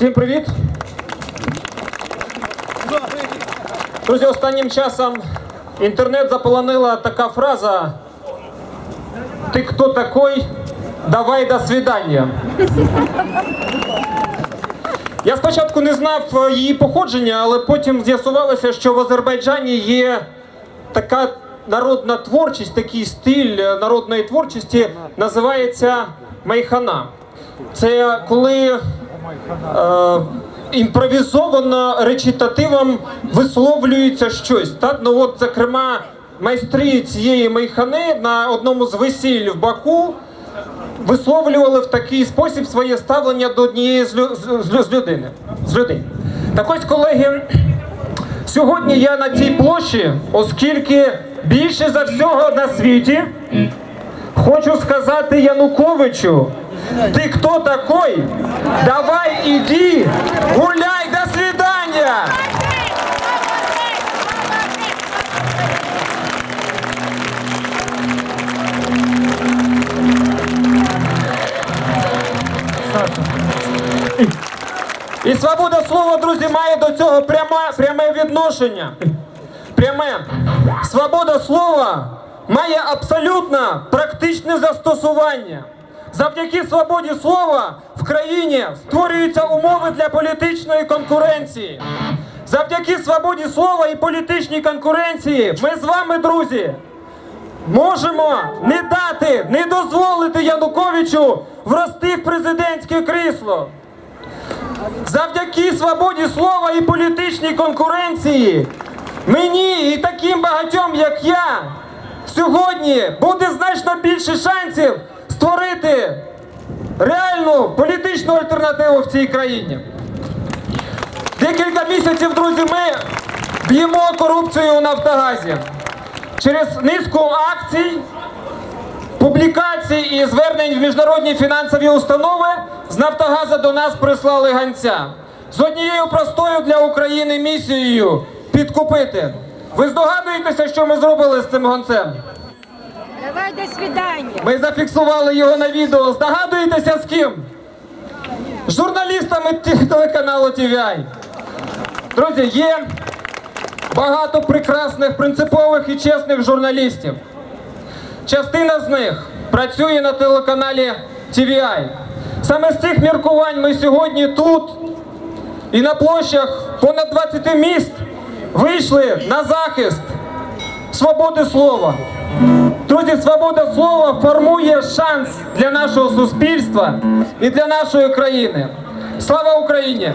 Всім привіт! Друзі, останнім часом інтернет заполонила така фраза Ти хто такой? Давай до свидання. Я спочатку не знав її походження, але потім з'ясувалося, що в Азербайджані є така народна творчість, такий стиль народної творчості називається майхана. Це коли імпровізовано речитативом висловлюється щось. Так? Ну от, зокрема, майстри цієї майхани на одному з весіль в Баку висловлювали в такий спосіб своє ставлення до однієї з, лю- з, з людини. З людей. Так ось, колеги, сьогодні я на цій площі, оскільки більше за всього на світі хочу сказати Януковичу, ти хто такой? Давай іди, гуляй, до свидання! І свобода слова, друзі, має до цього пряме відношення. Пряме. Свобода слова має абсолютно практичне застосування. Завдяки свободі слова в країні створюються умови для політичної конкуренції. Завдяки свободі слова і політичній конкуренції ми з вами, друзі, можемо не дати, не дозволити Януковичу врости в президентське крісло. Завдяки свободі слова і політичній конкуренції мені і таким багатьом, як я, сьогодні буде значно більше шансів створити реальну політичну альтернативу в цій країні. Декілька місяців, друзі, ми б'ємо корупцію у Нафтогазі. Через низку акцій публікацій і звернень в міжнародні фінансові установи з Нафтогаза до нас прислали ганця з однією простою для України місією підкупити. Ви здогадуєтеся, що ми зробили з цим гонцем? Давай до свидания. Ми зафіксували його на відео. Здогадуєтеся з ким? З Журналістами телеканалу TVI. Друзі, є багато прекрасних, принципових і чесних журналістів. Частина з них працює на телеканалі TVI. Саме з цих міркувань ми сьогодні тут і на площах понад 20 міст вийшли на захист свободи слова. Друзі, свобода слова формує шанс для нашого суспільства і для нашої країни. Слава Україні!